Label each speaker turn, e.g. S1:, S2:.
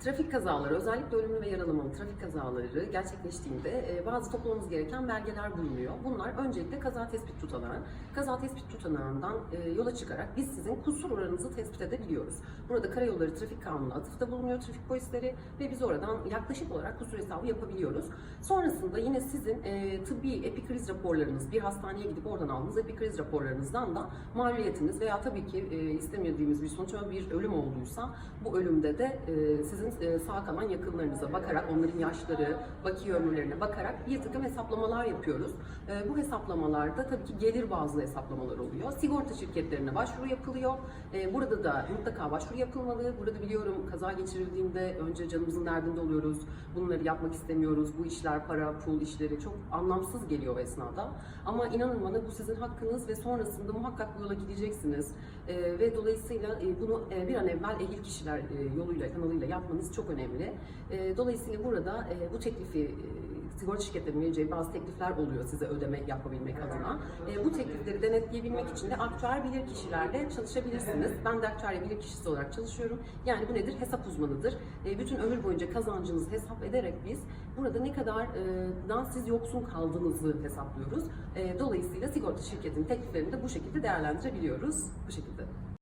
S1: Trafik kazaları, özellikle ölümlü ve yaralamalı trafik kazaları gerçekleştiğinde e, bazı toplamamız gereken belgeler bulunuyor. Bunlar öncelikle kaza tespit tutanağı. Kaza tespit tutanağından e, yola çıkarak biz sizin kusur oranınızı tespit edebiliyoruz. Burada Karayolları Trafik Kanunu atıfta bulunuyor trafik polisleri ve biz oradan yaklaşık olarak kusur hesabı yapabiliyoruz. Sonrasında yine sizin e, tıbbi epikriz raporlarınız, bir hastaneye gidip oradan aldığınız epikriz raporlarınızdan da mağluliyetiniz veya tabii ki istemediğimiz bir sonuç ama bir ölüm olduysa bu ölümde de e, sizin e, sağ kalan yakınlarınıza bakarak, onların yaşları, bakiye ömürlerine bakarak bir takım hesaplamalar yapıyoruz. E, bu hesaplamalarda tabii ki gelir bazlı hesaplamalar oluyor. Sigorta şirketlerine başvuru yapılıyor. E, burada da mutlaka başvuru yapılmalı. Burada biliyorum kaza geçirildiğinde önce canımızın derdinde oluyoruz. Bunları yapmak istemiyoruz. Bu işler, para, pul işleri çok anlamsız geliyor o esnada. Ama inanın bana bu sizin hakkınız ve sonrasında muhakkak bu yola gideceksiniz. Ve dolayısıyla bunu bir an evvel ehil kişiler yoluyla, kanalıyla yapmanız çok önemli. E, dolayısıyla burada e, bu teklifi e, sigorta şirketlerinin vereceği bazı teklifler oluyor size ödeme yapabilmek adına. E, bu teklifleri denetleyebilmek için de aktüel bilir kişilerle çalışabilirsiniz. Ben de aktüel bilir kişisi olarak çalışıyorum. Yani bu nedir? Hesap uzmanıdır. Bütün ömür boyunca kazancınızı hesap ederek biz burada ne kadar siz yoksun kaldığınızı hesaplıyoruz. Dolayısıyla sigorta şirketinin tekliflerini de bu şekilde değerlendirebiliyoruz. Bu şekilde.